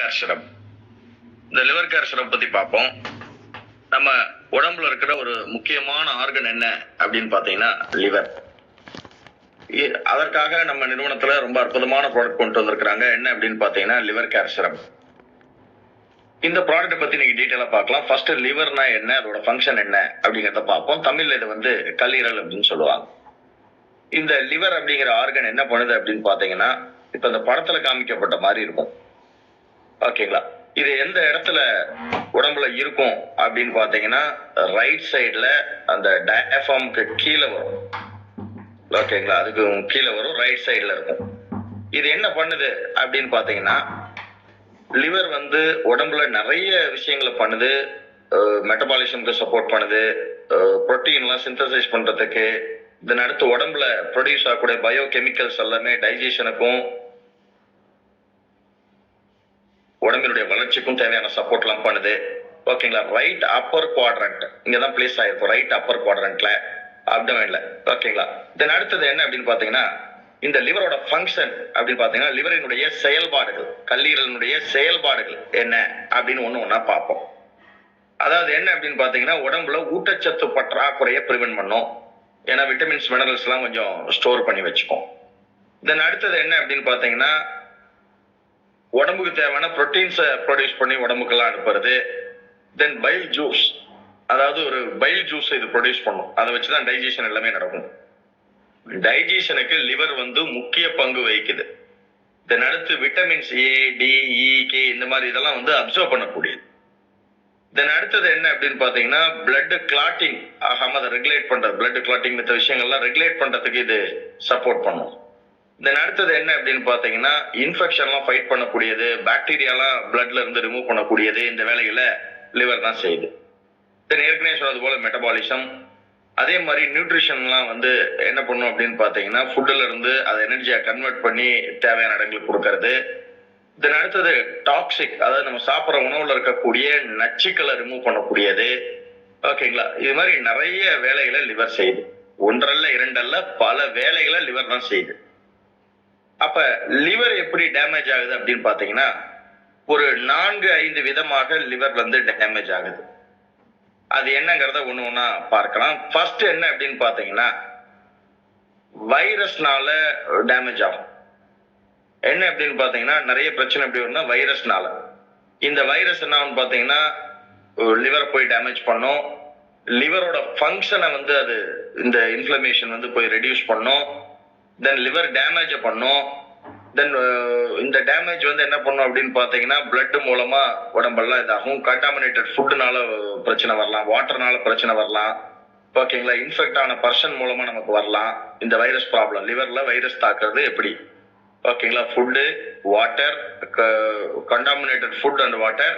Care syrup இந்த liver care syrup பத்தி பார்ப்போம். நம்ம உடம்புல இருக்கிற ஒரு முக்கியமான ஆர்கன் என்ன அப்படின்னு பார்த்தீங்கன்னா லிவர் அதற்காக நம்ம நிறுவனத்துல ரொம்ப அற்புதமான ப்ராடக்ட் கொண்டு வந்திருக்கிறாங்க. என்ன அப்படின்னு பாத்தீங்கன்னா லிவர் கேர் சிரப் இந்த ப்ராடக்ட் பத்தி நீங்க டீட்டெயிலா பார்க்கலாம். ஃபர்ஸ்ட் லிவர்னா என்ன? அதோட ஃபங்க்ஷன் என்ன? அப்படிங்கறத பார்ப்போம். தமிழ்ல இது வந்து கல்லீரல் அப்படின்னு சொல்லுவாங்க. இந்த லிவர் அப்படிங்கிற ஆர்கன் என்ன பண்ணுது அப்படின்னு பாத்தீங்கன்னா இப்ப இந்த படத்துல காமிக்கப்பட்ட மாதிரி இருக்கும். ஓகேங்களா? இது எந்த இடத்துல உடம்புல இருக்கும் அப்படின்னு பாத்தீங்கன்னா ரைட் சைட்ல அந்த டயஃபார்முக்கு கீழே வரும். ஓகேங்களா? அதுக்கு கீழே வரும் ரைட் சைட்ல இருக்கும். இது என்ன பண்ணுது அப்படின்னு பாத்தீங்கன்னா லிவர் வந்து உடம்புல நிறைய விஷயங்களை பண்ணுது. மெட்டபாலிசம்க்கு சப்போர்ட் பண்ணுது. ப்ரோட்டீன்லாம் சிந்தசைஸ் பண்றதுக்கு. இதன் அடுத்து உடம்புல ப்ரொடியூஸ் ஆகக்கூடிய பயோ கெமிக்கல்ஸ் எல்லாமே டைஜஷனுக்கும் உடம்பினுடைய வளர்ச்சிக்கும் தேவையான சப்போர்ட்லாம் பண்ணுது. ஓகேங்களா ரைட் அப்பர் குவாட்ரண்ட் இங்கே தான் பிளேஸ் ஆயிருக்கும் ரைட் அப்பர் குவாட்ரண்ட்ல அப்டமன்ல ஓகேங்களா தென் அடுத்தது என்ன அப்படின்னு பார்த்தீங்கன்னா இந்த லிவரோட ஃபங்க்ஷன் அப்படின்னு பாத்தீங்கன்னா லிவரினுடைய செயல்பாடுகள் கல்லீரலினுடைய செயல்பாடுகள் என்ன அப்படின்னு ஒண்ணு ஒன்றா பார்ப்போம். அதாவது என்ன அப்படின்னு பாத்தீங்கன்னா உடம்புல ஊட்டச்சத்து பற்றாக்குறையை ப்ரிவென்ட் பண்ணும். ஏன்னா விட்டமின்ஸ் மினரல்ஸ் எல்லாம் கொஞ்சம் ஸ்டோர் பண்ணி வச்சுக்கும். தென் அடுத்தது என்ன அப்படின்னு பாத்தீங்கன்னா உடம்புக்கு தேவையான ப்ரோட்டீன்ஸை ப்ரொடியூஸ் பண்ணி உடம்புக்கெல்லாம் அனுப்புறது. தென் பைல் ஜூஸ் அதாவது ஒரு பைல் ஜூஸ் இது ப்ரொடியூஸ் பண்ணும். அதை வச்சு தான் டைஜஷன் எல்லாமே நடக்கும். டைஜஷனுக்கு லிவர் வந்து முக்கிய பங்கு வகிக்குது. தென் அடுத்து vitamins A D E K இந்த மாதிரி இதெல்லாம் வந்து அப்சர்வ் பண்ணக்கூடியது. தென் அடுத்தது என்ன அப்படின்னு பாத்தீங்கன்னா பிளட் கிளாட்டிங் ஆகாம அதை ரெகுலேட் பண்றது. பிளட் கிளாட்டிங் மற்ற விஷயங்கள்லாம் ரெகுலேட் பண்றதுக்கு இது சப்போர்ட் பண்ணும். தென் அடுத்தது என்ன அப்படின்னு பாத்தீங்கன்னா இன்ஃபெக்ஷன்லாம் ஃபைட் பண்ணக்கூடியது பாக்டீரியாலாம் பிளட்ல இருந்து ரிமூவ் பண்ணக்கூடியது இந்த வேலைகளை லிவர் தான் செய்யுது. தென் ஏற்கனவே சொன்னது போல மெட்டபாலிசம் அதே மாதிரி நியூட்ரிஷன்லாம் வந்து என்ன பண்ணும் அப்படின்னு பாத்தீங்கன்னா ஃபுட்டில் இருந்து அதை எனர்ஜியா கன்வெர்ட் பண்ணி தேவையான இடங்களுக்கு கொடுக்கறது. தென் அடுத்தது டாக்ஸிக் அதாவது நம்ம சாப்பிட்ற உணவுல இருக்கக்கூடிய நச்சுக்களை ரிமூவ் பண்ணக்கூடியது. ஓகேங்களா இது மாதிரி நிறைய வேலைகளை லிவர் செய்யுது. ஒன்றல்ல இரண்டல்ல பல வேலைகளை லிவர் தான் செய்யுது. அப்ப லிவர் எப்படி டேமேஜ் ஆகுது அப்படின்னு பாத்தீங்கன்னா ஒரு நான்கு ஐந்து விதமாக லிவர் வந்து டேமேஜ் ஆகுது. அது என்னங்கிறத ஒண்ணு ஒண்ணா பார்க்கலாம். ஃபர்ஸ்ட் என்ன அப்படின்னு பாத்தீங்கன்னா வைரஸ்னால டேமேஜ் ஆகும். என்ன அப்படின்னு பாத்தீங்கன்னா நிறைய பிரச்சனை எப்படி வரும்னா வைரஸ்னால இந்த வைரஸ் என்ன பாத்தீங்கன்னா லிவர் போய் டேமேஜ் பண்ணும். லிவரோட ஃபங்க்ஷனை வந்து அது இந்த இன்ஃப்ளமேஷன் வந்து போய் ரெடியூஸ் பண்ணும். தென் லிவர் டேமேஜை பண்ணும். தென் uh, இந்த டேமேஜ் வந்து என்ன பண்ணும் அப்படின்னு பாத்தீங்கன்னா பிளட் மூலமா உடம்பெல்லாம் இதாகும். கண்டாமினேட்டட் ஃபுட்டுனால uh, பிரச்சனை வரலாம். வாட்டர்னால பிரச்சனை வரலாம். ஓகேங்களா இன்ஃபெக்ட் ஆன பர்சன் மூலமா நமக்கு வரலாம். இந்த வைரஸ் ப்ராப்ளம் லிவர்ல வைரஸ் தாக்குறது எப்படி? ஓகேங்களா food water contaminated food and water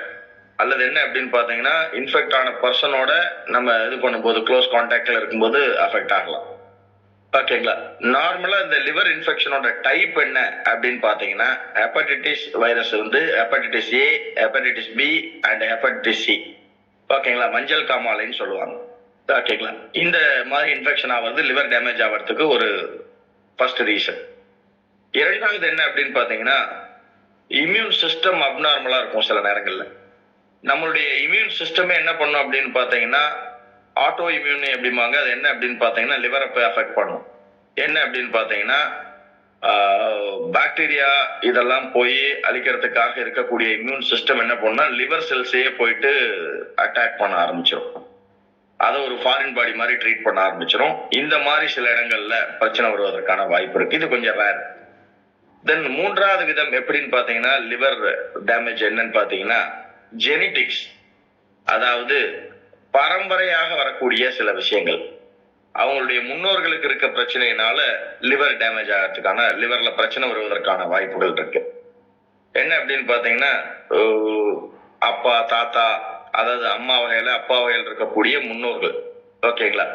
அல்லது என்ன அப்படின்னு பாத்தீங்கன்னா இன்ஃபெக்ட் ஆன பர்சனோட நம்ம இது பண்ணும்போது க்ளோஸ் கான்டாக்ட்ல இருக்கும்போது அஃபெக்ட் ஆகலாம். ஓகேங்களா நார்மலா இந்த லிவர் இன்ஃபெக்ஷனோட டைப் என்ன அப்படின்னு பாத்தீங்கன்னா ஹெப்படைட்டிஸ் வைரஸ் வந்து hepatitis A hepatitis B and hepatitis C ஓகேங்களா மஞ்சள் காமாலைன்னு சொல்லுவாங்க. ஓகேங்களா இந்த மாதிரி இன்ஃபெக்ஷன் ஆகிறது லிவர் டேமேஜ் ஆகிறதுக்கு ஒரு ஃபர்ஸ்ட் ரீசன் இரண்டாவது என்ன அப்படின்னு பாத்தீங்கன்னா இம்யூன் சிஸ்டம் அப்நார்மலா இருக்கும் சில நேரங்கள்ல. நம்மளுடைய இம்யூன் சிஸ்டமே என்ன பண்ணும் அப்படின்னு பாத்தீங்கன்னா ஆட்டோ இம்யூன் எப்படிம்பாங்க அது என்ன அப்படின்னு பார்த்தீங்கன்னா லிவரை போய் அஃபெக்ட் பண்ணும். என்ன அப்படின்னு பார்த்தீங்கன்னா பாக்டீரியா இதெல்லாம் போய் அழிக்கிறதுக்காக இருக்கக்கூடிய இம்யூன் சிஸ்டம் என்ன பண்ணுன்னா லிவர் செல்ஸையே போயிட்டு அட்டாக் பண்ண ஆரம்பிச்சிடும் அதை ஒரு ஃபாரின் பாடி மாதிரி ட்ரீட் பண்ண ஆரம்பிச்சிடும் இந்த மாதிரி சில இடங்கள்ல பிரச்சனை வருவதற்கான வாய்ப்பு இருக்கு. இது கொஞ்சம் ரேர் தென் மூன்றாவது விதம் எப்படின்னு பார்த்தீங்கன்னா லிவர் டேமேஜ் என்னன்னு பார்த்தீங்கன்னா ஜெனிட்டிக்ஸ் அதாவது பரம்பரையாக வரக்கூடிய சில விஷயங்கள். அவங்களுடைய முன்னோர்களுக்கு இருக்க பிரச்சனையினால லிவர் டேமேஜ் ஆகிறதுக்கான லிவர்ல பிரச்சனை வருவதற்கான வாய்ப்புகள் இருக்கு. என்ன அப்படின்னு பாத்தீங்கன்னா அப்பா தாத்தா அதாவது அம்மா வகையில அப்பா வகையில் இருக்கக்கூடிய முன்னோர்கள். ஓகேங்களா?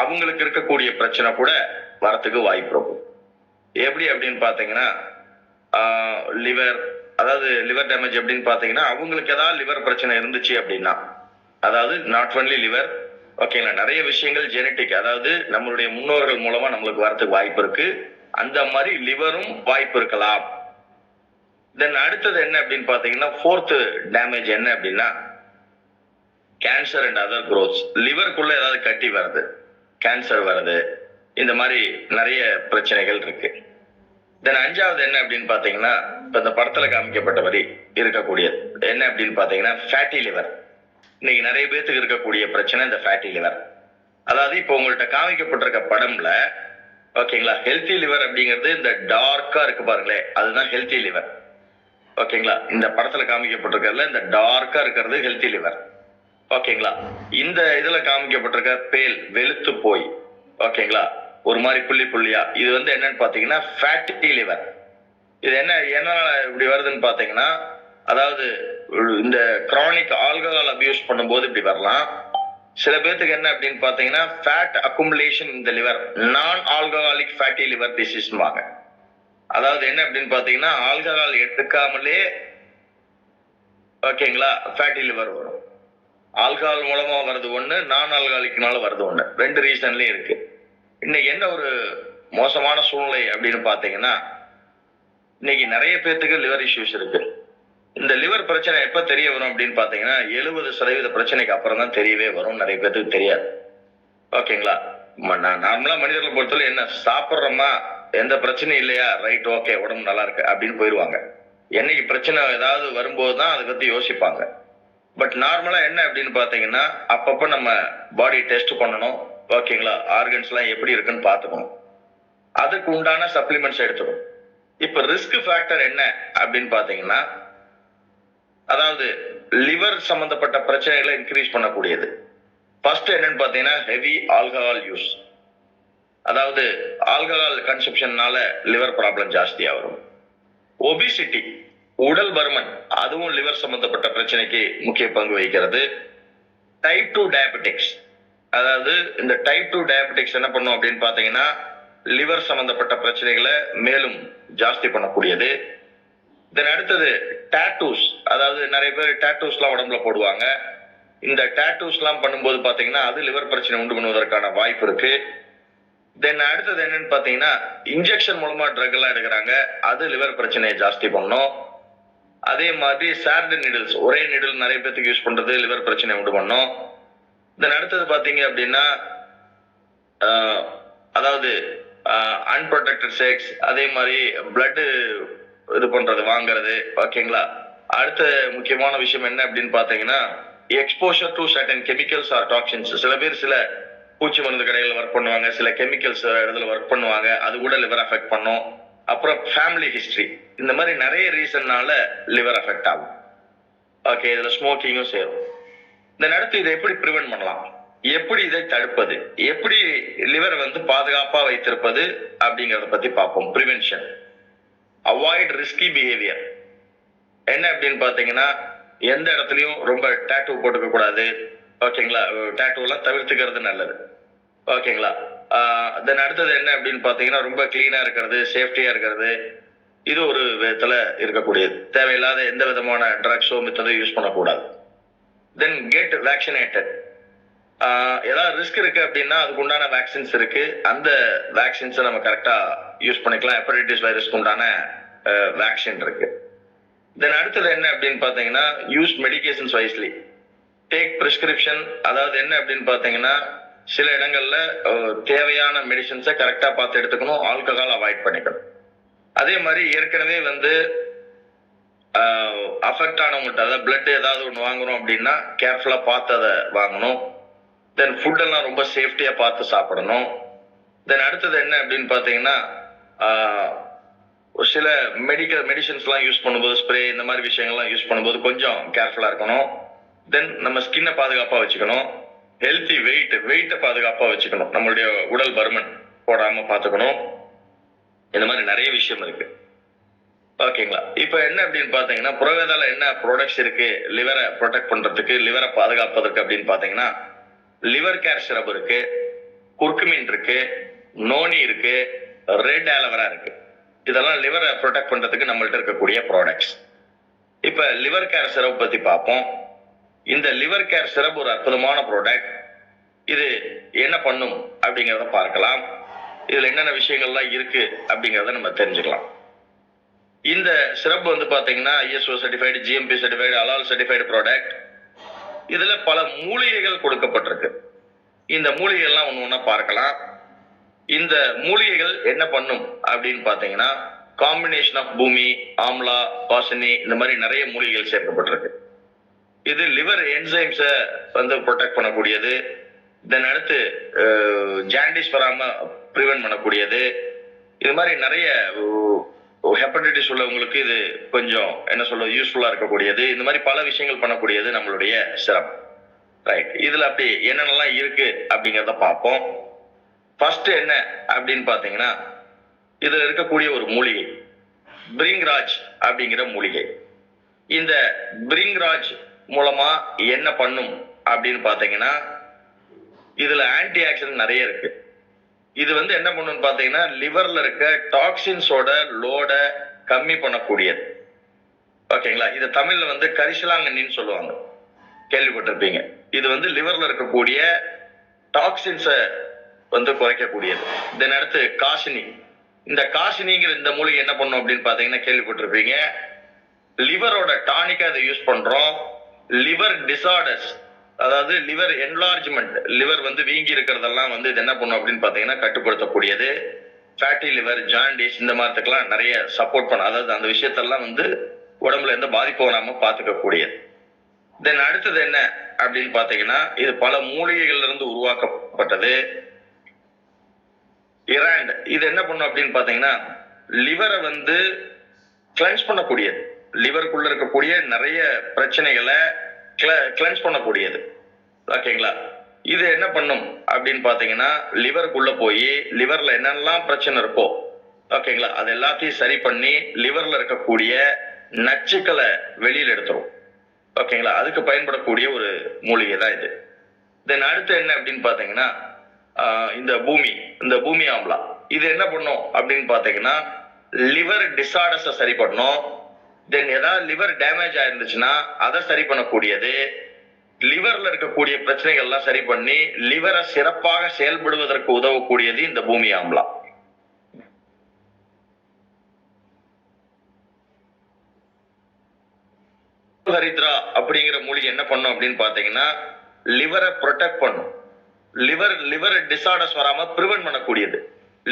அவங்களுக்கு இருக்கக்கூடிய பிரச்சனை கூட வரத்துக்கு வாய்ப்பு இருக்கும் எப்படி அப்படின்னு பாத்தீங்கன்னா லிவர் அதாவது லிவர் டேமேஜ் எப்படின்னு பாத்தீங்கன்னா அவங்களுக்கு ஏதாவது லிவர் பிரச்சனை இருந்துச்சு அப்படின்னா அதாவது நாட் ஒன்லி லிவர் ஓகேங்களா நிறைய விஷயங்கள் ஜெனட்டிக் அதாவது நம்மளுடைய முன்னோர்கள் மூலமா நம்மளுக்கு வரதுக்கு வாய்ப்பு இருக்கு. அந்த மாதிரி லிவரும் வாய்ப்பு இருக்கலாம். தென் அடுத்தது என்ன அப்படின்னு பாத்தீங்கன்னா ஃபோர்த்து டேமேஜ் என்ன அப்படின்னா கேன்சர் அண்ட் அதர் குரோத்ஸ் லிவருக்குள்ள ஏதாவது கட்டி வருது கேன்சர் வருது. இந்த மாதிரி நிறைய பிரச்சனைகள் இருக்கு. தென் அஞ்சாவது என்ன அப்படின்னு பாத்தீங்கன்னா இப்ப இந்த படத்துல காமிக்கப்பட்டபடி இருக்கக்கூடியது. என்ன அப்படின்னு பாத்தீங்கன்னா ஃபேட்டி லிவர் இன்னைக்கு நிறைய பேர்த்துக்கு இருக்கக்கூடிய பிரச்சனை இந்த ஃபேட்டி லிவர் அதாவது இப்போ உங்கள்கிட்ட காமிக்கப்பட்டிருக்க படம்ல ஓகேங்களா ஹெல்த்தி லிவர் அப்படிங்கிறது இந்த டார்க்கா இருக்கு பாருங்களேன் அதுதான் ஹெல்த்தி லிவர் ஓகேங்களா இந்த படத்துல காமிக்கப்பட்டிருக்கிறதுல இந்த டார்க்கா இருக்கிறது ஹெல்த்தி லிவர் ஓகேங்களா இந்த இதுல காமிக்கப்பட்டிருக்க பேல் வெளுத்து போய் ஓகேங்களா ஒரு மாதிரி புள்ளி புள்ளியா இது வந்து என்னன்னு பாத்தீங்கன்னா ஃபேட்டி லிவர் இது என்ன என்ன இப்படி வருதுன்னு பாத்தீங்கன்னா அதாவது இந்த கிரானிக் ஆல்கஹால் அபியூஸ் பண்ணும்போது இப்படி வரலாம். சில பேர்த்துக்கு என்ன அப்படின்னு பாத்தீங்கன்னா ஃபேட் அக்குமுலேஷன் இந்த liver non alcoholic fatty liver டிசீஸ்வாங்க அதாவது என்ன அப்படின்னு பாத்தீங்கன்னா ஆல்கஹால் எடுக்காமலே ஓகேங்களா ஃபேட்டி லிவர் வரும். ஆல்கஹால் மூலமா வருது ஒண்ணு நான் ஆல்கஹாலிக்னால வருது ஒண்ணு. ரெண்டு ரீசன்லயும் இருக்கு. இன்னைக்கு என்ன ஒரு மோசமான சூழ்நிலை அப்படின்னு பாத்தீங்கன்னா இன்னைக்கு நிறைய பேர்த்துக்கு லிவர் இஷ்யூஸ் இருக்கு. இந்த லிவர் பிரச்சனை எப்ப தெரிய வரும் அப்படின்னு பாத்தீங்கன்னா எழுபது சதவீத பிரச்சனைக்கு அப்புறம் தான் தெரியவே வரும் நிறைய பேர்த்துக்கு தெரியாது. ஓகேங்களா? நான் நார்மலா மனிதர்களை பொறுத்தவரை என்ன சாப்பிட்றோமா? எந்த பிரச்சனையும் இல்லையா? ரைட் ஓகே உடம்பு நல்லா இருக்கு அப்படின்னு போயிருவாங்க என்னைக்கு பிரச்சனை ஏதாவது வரும்போது தான் அதை பத்தி யோசிப்பாங்க. பட் நார்மலா என்ன அப்படின்னு பாத்தீங்கன்னா அப்பப்ப நம்ம பாடி டெஸ்ட் பண்ணணும். ஓகேங்களா? ஆர்கன்ஸ் எல்லாம் எப்படி இருக்குன்னு பாத்துக்கணும் அதுக்கு உண்டான சப்ளிமெண்ட்ஸ் எடுத்துக்கணும். இப்ப ரிஸ்க் ஃபேக்டர் என்ன அப்படின்னு பாத்தீங்கன்னா அதாவது லிவர் சம்பந்தப்பட்ட பிரச்சனைகளை இன்க்ரீஸ் பண்ணக்கூடியது. ஃபர்ஸ்ட் என்னன்னு பார்த்தீங்கன்னா ஹெவி ஆல்கஹால் யூஸ் அதாவது ஆல்கஹால் கன்சப்ஷன்னால லிவர் ப்ராப்ளம் ஜாஸ்தியா வரும் ஒபிசிட்டி உடல் பருமன் அதுவும் லிவர் சம்பந்தப்பட்ட பிரச்சனைக்கு முக்கிய பங்கு வகிக்கிறது. டைப் டூ டயபெட்டிக்ஸ் அதாவது இந்த டைப் டூ டயபெட்டிக்ஸ் என்ன பண்ணும் அப்படின்னு பார்த்தீங்கன்னா லிவர் சம்பந்தப்பட்ட பிரச்சனைகளை மேலும் ஜாஸ்தி பண்ணக்கூடியது. தென் அடுத்தது டேட்டூஸ் அதாவது நிறைய பேர் டேட்டூஸ்லாம் உடம்புல போடுவாங்க. இந்த டேட்டூஸ்லாம் பண்ணும்போது பாத்தீங்கன்னா அது லிவர் பிரச்சனை உண்டு பண்ணுவதற்கான வாய்ப்பு இருக்கு. தென் அடுத்தது என்னன்னு பாத்தீங்கன்னா இன்ஜெக்ஷன் மூலமா ட்ரக் எல்லாம் எடுக்கிறாங்க. அது லிவர் பிரச்சனையை ஜாஸ்தி பண்ணும். அதே மாதிரி சார்டு நீடில்ஸ் ஒரே நீடில் நிறைய பேத்துக்கு யூஸ் பண்றது லிவர் பிரச்சனை உண்டு பண்ணும். தென் அடுத்தது பாத்தீங்க அப்படின்னா அதாவது அன்ப்ரொடெக்டட் செக்ஸ் அதே மாதிரி பிளட்டு இது பண்றது வாங்குறது. ஓகேங்களா? அடுத்த முக்கியமான விஷயம் என்ன அப்படின்னு பாத்தீங்கன்னா exposure to certain chemicals or toxins சில பேர் சில பூச்சி மருந்து கடையில் ஒர்க் பண்ணுவாங்க சில கெமிக்கல்ஸ் இடத்துல ஒர்க் பண்ணுவாங்க அது கூட லிவர் அஃபெக்ட் பண்ணும். அப்புறம் ஃபேமிலி ஹிஸ்டரி இந்த மாதிரி நிறைய ரீசன்னால லிவர் அஃபெக்ட் ஆகும். ஓகே இதுல ஸ்மோக்கிங்கும் சேரும். இந்த நேரத்தில் இதை எப்படி ப்ரிவென்ட் பண்ணலாம்? எப்படி இதை தடுப்பது? எப்படி லிவர் வந்து பாதுகாப்பா வைத்திருப்பது? அப்படிங்கறத பத்தி பார்ப்போம். ப்ரிவென்ஷன் அவாய்ட் ரிஸ்கி பிஹேவியர் என்ன அப்படின்னு பாத்தீங்கன்னா எந்த இடத்துலயும் ரொம்ப டேட்டூ போட்டுக்க கூடாது. ஓகேங்களா டேட்டூ எல்லாம் தவிர்த்துக்கிறது நல்லது. ஓகேங்களா தென் அடுத்தது என்ன அப்படின்னு பாத்தீங்கன்னா ரொம்ப கிளீனா இருக்கிறது சேஃப்டியா இருக்கிறது. இது ஒரு விதத்துல இருக்கக்கூடியது. தேவையில்லாத எந்த விதமான ட்ரக்ஸோ மித்ததோ யூஸ் பண்ணக்கூடாது. தென் கெட் வேக்சினேட்டட் ஏதாவது ரிஸ்க் இருக்கு அப்படின்னா அதுக்கு உண்டான வேக்சின்ஸ் இருக்கு. அந்த வேக்சின்ஸை நம்ம கரெக்டா யூஸ் பண்ணிக்கலாம். ஹெப்படைட்டிஸ் வைரஸ்க்கு உண்டான வேக்சின் இருக்கு. தென் அடுத்தது என்ன அப்படின்னு பாத்தீங்கன்னா use medications wisely take prescription அதாவது என்ன அப்படின்னு பாத்தீங்கன்னா சில இடங்கள்ல தேவையான மெடிசன்ஸை கரெக்டா பார்த்து எடுத்துக்கணும். ஆல்கஹால் அவாய்ட் பண்ணிக்கணும். அதே மாதிரி ஏற்கனவே வந்து அஃபெக்ட் ஆனவங்கள்ட்ட அதாவது பிளட் ஏதாவது ஒன்று வாங்குறோம் அப்படின்னா கேர்ஃபுல்லாக பார்த்து அதை வாங்கணும். தென் ஃபுட்டெல்லாம் ரொம்ப சேஃப்டியாக பார்த்து சாப்பிடணும். தென் அடுத்தது என்ன அப்படின்னு பார்த்தீங்கன்னா ஒரு சில மெடிக்கல் மெடிசன்ஸ்லாம் யூஸ் பண்ணும்போது ஸ்ப்ரே இந்த மாதிரி விஷயங்கள்லாம் யூஸ் பண்ணும்போது கொஞ்சம் கேர்ஃபுல்லாக இருக்கணும். தென் நம்ம ஸ்கின்னை பாதுகாப்பாக வச்சுக்கணும். ஹெல்த்தி வெயிட் வெயிட்டை பாதுகாப்பாக வச்சுக்கணும். நம்மளுடைய உடல் பருமன் போடாமல் பார்த்துக்கணும். இந்த மாதிரி நிறைய விஷயம் இருக்கு. ஓகேங்களா இப்போ என்ன அப்படின்னு பார்த்தீங்கன்னா புரோவேதால என்ன ப்ராடக்ட்ஸ் இருக்கு? லிவரை ப்ரொடெக்ட் பண்ணுறதுக்கு லிவரை பாதுகாப்பதற்கு அப்படின்னு பார்த்தீங்கன்னா லிவர் கேர் சிரப் இருக்கு குர்குமின் இருக்கு நோனி இருக்கு ரெட் ஆலவரா இருக்கு. இதெல்லாம் லிவரை ப்ரொடெக்ட் பண்றதுக்கு நம்மள்ட்ட இருக்கக்கூடிய ப்ராடக்ட்ஸ் இப்ப லிவர் கேர் சிரப் பத்தி பார்ப்போம். இந்த லிவர் கேர் சிரப் ஒரு அற்புதமான ப்ராடக்ட் இது என்ன பண்ணும் அப்படிங்கறத பார்க்கலாம். இதுல என்னென்ன விஷயங்கள்லாம் இருக்கு அப்படிங்கறத நம்ம தெரிஞ்சுக்கலாம். இந்த சிறப்பு வந்து பாத்தீங்கன்னா ISO certified GMP certified halal certified product இதுல பல மூலிகைகள் கொடுக்கப்பட்டிருக்கு. இந்த மூலிகைகள்லாம் ஒன்று ஒன்றா பார்க்கலாம். இந்த மூலிகைகள் என்ன பண்ணும் அப்படின்னு பாத்தீங்கன்னா காம்பினேஷன் ஆஃப் பூமி ஆம்லா பாசனி இந்த மாதிரி நிறைய மூலிகைகள் சேர்க்கப்பட்டிருக்கு. இது லிவர் என்சைம்ஸை வந்து ப்ரொடெக்ட் பண்ணக்கூடியது. தென் அடுத்து ஜாண்டிஸ் வராம ப்ரிவென்ட் பண்ணக்கூடியது. இது மாதிரி நிறைய ஹெப்படைட்டிஸ் உள்ளவங்களுக்கு இது கொஞ்சம் என்ன சொல்ல யூஸ்ஃபுல்லா இருக்கக்கூடியது. இந்த மாதிரி பல விஷயங்கள் பண்ணக்கூடியது நம்மளுடைய சிரமம். ரைட் இதுல அப்படி என்னென்னலாம் இருக்கு அப்படிங்கிறத பார்ப்போம். ஃபர்ஸ்ட் என்ன அப்படின்னு பாத்தீங்கன்னா இதுல இருக்கக்கூடிய ஒரு மூலிகை. பிரிங்ராஜ் அப்படிங்கிற மூலிகை. இந்த பிரிங்ராஜ் மூலமா என்ன பண்ணும் அப்படின்னு பாத்தீங்கன்னா இதுல ஆன்டி ஆக்சிடென்ட் நிறைய இருக்கு. இது வந்து என்ன பண்ணுன்னு பாத்தீங்கன்னா லிவர்ல இருக்க டாக்ஸின்ஸோட லோட கம்மி பண்ணக்கூடியது. ஓகேங்களா? இது தமிழ்ல வந்து கரிசலாங்கண்ணின்னு சொல்லுவாங்க. கேள்விப்பட்டிருப்பீங்க. இது வந்து லிவர்ல இருக்கக்கூடிய டாக்ஸின்ஸை வந்து குறைக்கக்கூடியது. தென் அடுத்து காசினி. இந்த காசினிங்கிற இந்த மூலிகை என்ன பண்ணும் அப்படின்னு பாத்தீங்கன்னா கேள்விப்பட்டிருப்பீங்க. லிவரோட டானிக்கா இதை யூஸ் பண்றோம். லிவர் டிசார்டர்ஸ் அதாவது லிவர் என்லார்ஜ்மெண்ட் லிவர் வந்து வீங்கி இருக்கிறதெல்லாம் வந்து இது என்ன பண்ணும் அப்படின்னு பாத்தீங்கன்னா கட்டுப்படுத்தக்கூடியது. ஃபேட்டி லிவர் ஜாண்டிஸ் இந்த மாதிரிக்கெல்லாம் நிறைய சப்போர்ட் பண்ண அதாவது அந்த விஷயத்தெல்லாம் வந்து உடம்புல எந்த பாதிப்பு வராமல் பார்த்துக்கக்கூடியது. தென் அடுத்தது என்ன அப்படின்னு பாத்தீங்கன்னா இது பல மூலிகைகள்ல இருந்து உருவாக்கப்பட்டது. இராண்ட் இது என்ன பண்ணும் அப்படின்னு பாத்தீங்கன்னா லிவரை வந்து கிளென்ஸ் பண்ணக்கூடியது. லிவருக்குள்ள இருக்கக்கூடிய நிறைய பிரச்சனைகளை கிளென்ஸ் பண்ணக்கூடியது. ஓகேங்களா? இது என்ன பண்ணும் அப்படின்னு பார்த்தீங்கன்னா லிவருக்குள்ள போய் லிவர்ல என்னெல்லாம் பிரச்சனை இருக்கோ ஓகேங்களா? அது எல்லாத்தையும் சரி பண்ணி லிவர்ல இருக்கக்கூடிய நச்சுக்களை வெளியில் எடுத்துரும். ஓகேங்களா? அதுக்கு பயன்படக்கூடிய ஒரு மூலிகை தான் இது. தென் அடுத்து என்ன அப்படின்னு பார்த்தீங்கன்னா இந்த பூமி இந்த பூமி ஆம்லா. இது என்ன பண்ணும் அப்படின்னு பார்த்தீங்கன்னா லிவர் டிசார்டர்ஸை சரி பண்ணும். தென் ஏதாவது லிவர் டேமேஜ் ஆயிருந்துச்சுன்னா அதை சரி பண்ணக்கூடியது. லிவர்ல இருக்கக்கூடிய பிரச்சனைகள் எல்லாம் சரி பண்ணி லிவரை சிறப்பாக செயல்படுவதற்கு உதவக்கூடியது இந்த பூமி ஆம்லா. ஹரித்ரா அப்படிங்கிற மூலிகை என்ன பண்ணும் அப்படின்னு பாத்தீங்கன்னா லிவரை ப்ரொடெக்ட் பண்ணும். லிவர் லிவர் டிசார்டர்ஸ் வராம ப்ரிவென்ட் பண்ணக்கூடியது.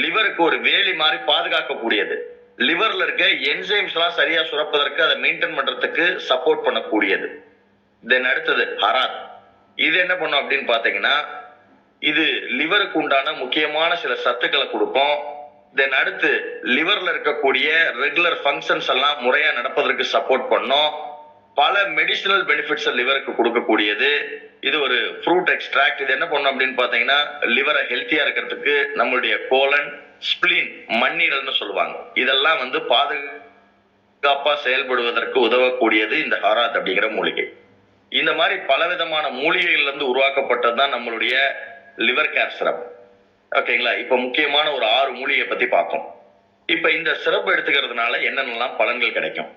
லிவருக்கு ஒரு வேலி மாதிரி பாதுகாக்கக்கூடியது. லிவர்ல இருக்க என்சைம்ஸ் எல்லாம் சரியா சுரப்பதற்கு அதை மெயின்டைன் பண்றதுக்கு சப்போர்ட் பண்ணக்கூடியது. தென் அடுத்தது ஹராத். இது என்ன பண்ணும் அப்படின்னு பாத்தீங்கன்னா இது லிவருக்கு உண்டான முக்கியமான சில சத்துக்களை கொடுக்கும். தென் அடுத்து லிவர்ல இருக்கக்கூடிய ரெகுலர் ஃபங்க்ஷன்ஸ் எல்லாம் முறையா நடப்பதற்கு சப்போர்ட் பண்ணும். பல மெடிசினல் பெனிஃபிட்ஸ் லிவருக்கு கொடுக்கக்கூடியது. இது ஒரு ஃப்ரூட் எக்ஸ்ட்ராக்ட் இது என்ன பண்ணும் அப்படின்னு பாத்தீங்கன்னா லிவரை ஹெல்த்தியா இருக்கிறதுக்கு நம்மளுடைய கோலன் ஸ்பிளின் மண்ணீரல்னு சொல்லுவாங்க. இதெல்லாம் வந்து பாதுகாப்பா செயல்படுவதற்கு உதவக்கூடியது இந்த ஹாராத் அப்படிங்கிற மூலிகை. இந்த மாதிரி பலவிதமான மூலிகைகள்ல இருந்து உருவாக்கப்பட்டது தான் நம்மளுடைய லிவர் கேர் சிரப் ஓகேங்களா இப்ப முக்கியமான ஒரு ஆறு மூலிகை பத்தி பார்த்தோம். இப்ப இந்த சிறப்பு எடுத்துக்கிறதுனால என்னென்னலாம் பலன்கள் கிடைக்கும்?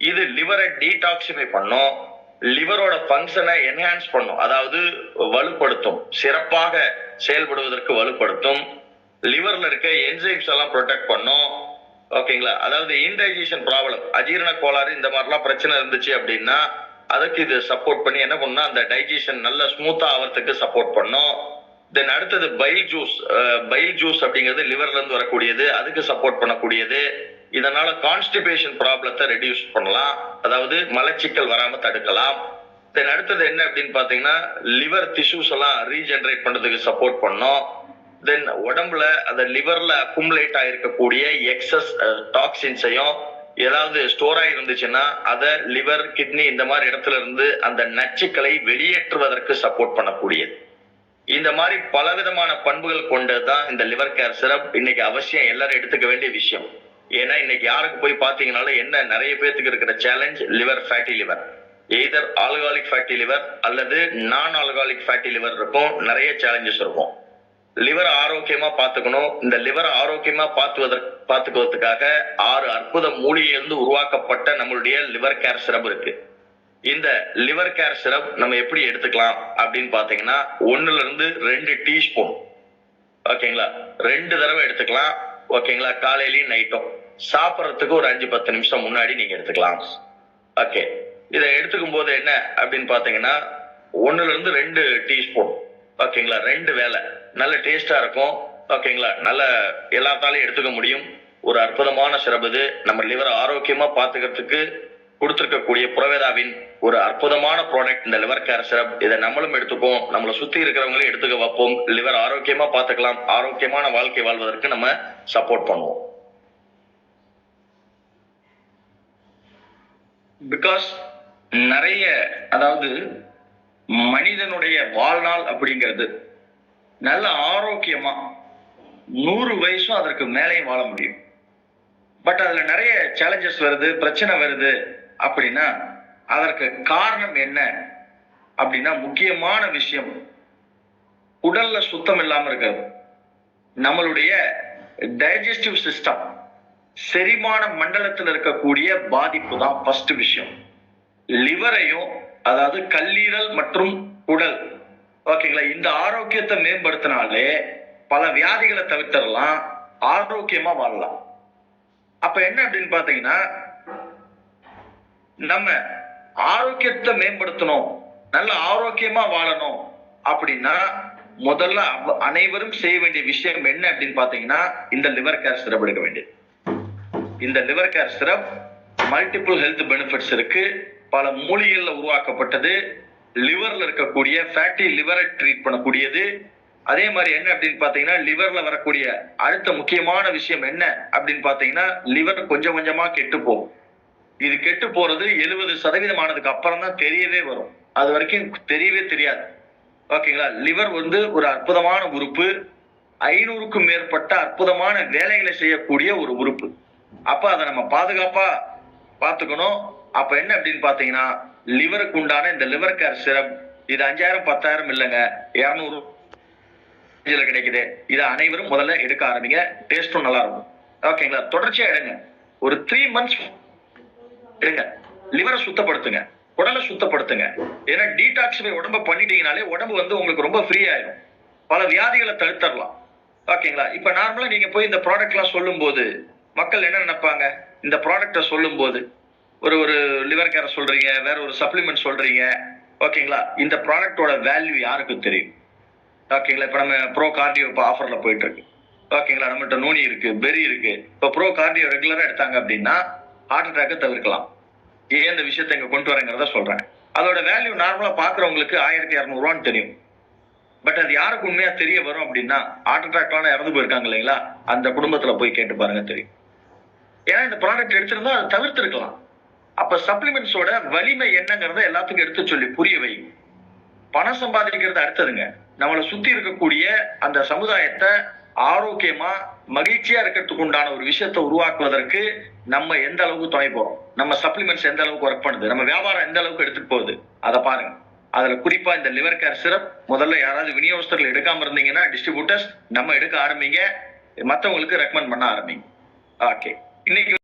இது லிவரை டீடாக்சிஃபை பண்ணும் லிவரோட ஃபங்க்ஷனை என்ஹான்ஸ் பண்ணும் அதாவது வலுப்படுத்தும் சிறப்பாக செயல்படுவதற்கு வலுப்படுத்தும் லிவர்ல இருக்க என்சைம்ஸ் எல்லாம் ப்ரொடெக்ட் பண்ணும். ஓகேங்களா அதாவது இன்டைஜஷன் ப்ராப்ளம் அஜீரண கோளாறு இந்த மாதிரிலாம் பிரச்சனை இருந்துச்சு அப்படின்னா அதுக்கு இது சப்போர்ட் பண்ணி என்ன பண்ணும் அந்த டைஜஷன் நல்ல ஸ்மூத்தா ஆகிறதுக்கு சப்போர்ட் பண்ணும். தென் அடுத்தது பைல் ஜூஸ் பைல் ஜூஸ் அப்படிங்கிறது லிவர்ல இருந்து வரக்கூடியது அதுக்கு சப்போர்ட் பண்ணக்கூடியது. இதனால கான்ஸ்டிபேஷன் ப்ராப்ளத்தை ரெடியூஸ் பண்ணலாம். அதாவது மலச்சிக்கல் வராம தடுக்கலாம். தென் அடுத்தது என்ன அப்படின்னு பாத்தீங்கன்னா லிவர் டிஷ்யூஸ் எல்லாம் ரீஜென்ரேட் பண்றதுக்கு சப்போர்ட் பண்ணும். தென் உடம்புல அந்த லிவர்ல அக்குமுலேட் ஆயிருக்கக்கூடிய எக்ஸஸ் டாக்ஸின்ஸையும் ஏதாவது ஸ்டோர் ஆகிருந்துச்சுன்னா அதை லிவர் கிட்னி இந்த மாதிரி இடத்துல இருந்து அந்த நச்சுக்களை வெளியேற்றுவதற்கு சப்போர்ட் பண்ணக்கூடியது. இந்த மாதிரி பலவிதமான பண்புகள் கொண்டதுதான் இந்த லிவர் கேர் சிரப் இன்னைக்கு அவசியம் எல்லாரும் எடுத்துக்க வேண்டிய விஷயம். ஏன்னா இன்னைக்கு யாருக்கு போய் பாத்தீங்கனாலும் என்ன நிறைய பேர்த்துக்கு இருக்கிற challenge liver fatty liver either alcoholic fatty liver அல்லது நான் ஆல்காலிக் ஃபேட்டி லிவர் இருக்கும். நிறைய சேலஞ்சஸ் இருக்கும். லிவர் ஆரோக்கியமா பாத்துக்கணும் இந்த லிவர் ஆரோக்கியமா பாத்துவதற்கு பாத்துக்குவதற்காக ஆறு அற்புத மூலிகையிலிருந்து உருவாக்கப்பட்ட நம்மளுடைய லிவர் கேர் சிரப் இருக்கு. இந்த லிவர் கேர் சிரப் நம்ம எப்படி எடுத்துக்கலாம் அப்படின்னு பாத்தீங்கன்னா ஒண்ணுல இருந்து ரெண்டு டீஸ்பூன். ஓகேங்களா? ரெண்டு தடவை எடுத்துக்கலாம். ஓகேங்களா? காலையிலயும் நைட்டும். சாப்பிட்றதுக்கு ஒரு அஞ்சு பத்து நிமிஷம் முன்னாடி நீங்க எடுத்துக்கலாம். ஓகே. இதை எடுத்துக்கும் போது என்ன அப்படின்னு பாத்தீங்கன்னா ஒண்ணுல இருந்து ரெண்டு டீஸ்பூன். ஓகேங்களா? ரெண்டு வேலை நல்ல டேஸ்டா இருக்கும். ஓகேங்களா? நல்ல எல்லாத்தாலையும் எடுத்துக்க முடியும். ஒரு அற்புதமான சிரப்பு இது. நம்ம லிவரை ஆரோக்கியமா பாத்துக்கிறதுக்கு கொடுத்துருக்கக்கூடிய புரவேதாவின் ஒரு அற்புதமான ப்ராடக்ட் இந்த லிவர் கேர் சிரப் இதை நம்மளும் எடுத்துப்போம் நம்மளை சுத்தி இருக்கிறவங்களையும் எடுத்துக்க வைப்போம். லிவர் ஆரோக்கியமா பாத்துக்கலாம். ஆரோக்கியமான வாழ்க்கை வாழ்வதற்கு நம்ம சப்போர்ட் பண்ணுவோம். பிகாஸ் நிறைய அதாவது மனிதனுடைய வாழ்நாள் அப்படிங்கிறது நல்ல ஆரோக்கியமா நூறு வயசும் அதற்கு மேலேயும் வாழ முடியும். பட் அதுல நிறைய சேலஞ்சஸ் வருது பிரச்சனை வருது அப்படின்னா அதற்கு காரணம் என்ன அப்படின்னா முக்கியமான விஷயம் உடல்ல சுத்தம் இல்லாம இருக்கிறது. நம்மளுடைய டைஜஸ்டிவ் சிஸ்டம் செரிமான மண்டலத்தில் இருக்கக்கூடிய பாதிப்பு தான் ஃபர்ஸ்ட் விஷயம். லிவரையும் அதாவது கல்லீரல் மற்றும் உடல் ஓகேங்களா? இந்த ஆரோக்கியத்தை மேம்படுத்தினாலே பல வியாதிகளை தவிர்த்தரலாம் ஆரோக்கியமா வாழலாம். அப்ப என்ன அப்படின்னு பாத்தீங்கன்னா நம்ம ஆரோக்கியத்தை மேம்படுத்தணும் நல்ல ஆரோக்கியமா வாழணும் அப்படின்னா முதல்ல அனைவரும் செய்ய வேண்டிய விஷயம் என்ன அப்படின்னு பாத்தீங்கன்னா இந்த லிவர் கேர் சிரப் எடுக்க வேண்டியது. இந்த liver care syrup multiple health benefits இருக்கு. பல மூலிகைகள்ல உருவாக்கப்பட்டது. லிவர்ல இருக்கக்கூடிய ஃபேட்டி லிவரை ட்ரீட் பண்ணக்கூடியது. அதே மாதிரி என்ன அப்படின்னு பாத்தீங்கன்னா லிவர்ல வரக்கூடிய அடுத்த முக்கியமான விஷயம் என்ன அப்படின்னு பாத்தீங்கன்னா லிவர் கொஞ்சம் கொஞ்சமா கெட்டு போகும். இது கெட்டு போறது எழுபது சதவீதம் ஆனதுக்கு அப்புறம் தான் தெரியவே வரும். அது வரைக்கும் தெரியவே தெரியாது. ஓகேங்களா? லிவர் வந்து ஒரு அற்புதமான உறுப்பு. ஐநூறுக்கும் மேற்பட்ட அற்புதமான வேலைகளை செய்யக்கூடிய ஒரு உறுப்பு. அப்ப அதை நம்ம பாதுகாப்பா பாத்துக்கணும் அப்ப என்ன அப்படின்னு பாத்தீங்கன்னா லிவருக்கு உண்டான இந்த லிவர் கேர் சிரப் இது அஞ்சாயிரம் பத்தாயிரம் இல்லைங்க இரநூறு இதுல கிடைக்குது. இதை அனைவரும் முதல்ல எடுக்க ஆரம்பிங்க. டேஸ்டும் நல்லா இருக்கும் ஓகேங்களா தொடர்ச்சியா எடுங்க. ஒரு த்ரீ மந்த்ஸ் எடுங்க. லிவரை சுத்தப்படுத்துங்க. உடலை சுத்தப்படுத்துங்க. ஏன்னா டீடாக்சிஃபை உடம்ப பண்ணிட்டீங்கனாலே உடம்பு வந்து உங்களுக்கு ரொம்ப ஃப்ரீ ஆயிடும். பல வியாதிகளை தடுத்துடலாம். ஓகேங்களா இப்ப நார்மலா நீங்க போய் இந்த ப்ராடக்ட்லாம் சொல்லும்போது மக்கள் என்ன நினைப்பாங்க? இந்த ப்ராடக்ட்டை சொல்லும்போது ஒரு ஒரு லிவர் கேரை சொல்றீங்க வேற ஒரு சப்ளிமெண்ட் சொல்றீங்க. ஓகேங்களா இந்த ப்ராடக்ட்டோட வேல்யூ யாருக்கு தெரியும்? ஓகேங்களா இப்போ நம்ம ப்ரோ கார்டியோ இப்போ ஆஃபர்ல போயிட்டு இருக்கு ஓகேங்களா நம்மகிட்ட நோனி இருக்கு பெரி இருக்கு. இப்போ ப்ரோ கார்டியோ ரெகுலரா எடுத்தாங்க அப்படின்னா ஹார்ட் அட்டாக்கை தவிர்க்கலாம். ஏன் இந்த விஷயத்தை இங்க கொண்டு வரேங்கிறத சொல்றேன். அதோட வேல்யூ நார்மலா பாக்குறவங்களுக்கு ஆயிரத்தி இரநூறுவான்னு தெரியும். பட் அது யாருக்கு உண்மையா தெரிய வரும் அப்படின்னா ஹார்ட் அட்டாக்லாம் இறந்து போயிருக்காங்க இல்லைங்களா? அந்த குடும்பத்துல போய் கேட்டு பாருங்க தெரியும். ஏன்னா இந்த ப்ராடக்ட் எடுத்திருந்தா அதை தவிர்த்திருக்கலாம். அப்ப சப்ளிமெண்ட்ஸோட வலிமை என்னங்கிறத எல்லாத்துக்கும் எடுத்து சொல்லி புரிய வை. பணம் சம்பாதிக்கிறது அடுத்ததுங்க. நம்மளை சுத்தி இருக்கக்கூடிய அந்த சமுதாயத்தை ஆரோக்கியமா மகிழ்ச்சியா இருக்கிறதுக்கு உண்டான ஒரு விஷயத்தை உருவாக்குவதற்கு நம்ம எந்த அளவுக்கு துணை போறோம்? நம்ம சப்ளிமெண்ட்ஸ் எந்த அளவுக்கு ஒர்க் பண்ணுது? நம்ம வியாபாரம் எந்த அளவுக்கு எடுத்துட்டு போகுது? அதை பாருங்க. அதுல குறிப்பா இந்த லிவர் கேர் சிரப் முதல்ல யாராவது விநியோகஸ்தர்கள் எடுக்காம இருந்தீங்கன்னா டிஸ்ட்ரிபியூட்டர்ஸ் நம்ம எடுக்க ஆரம்பிங்க. மத்தவங்களுக்கு ரெக்கமெண்ட் பண்ண ஆரம்பிங்க. ஓகே இன்னைக்கு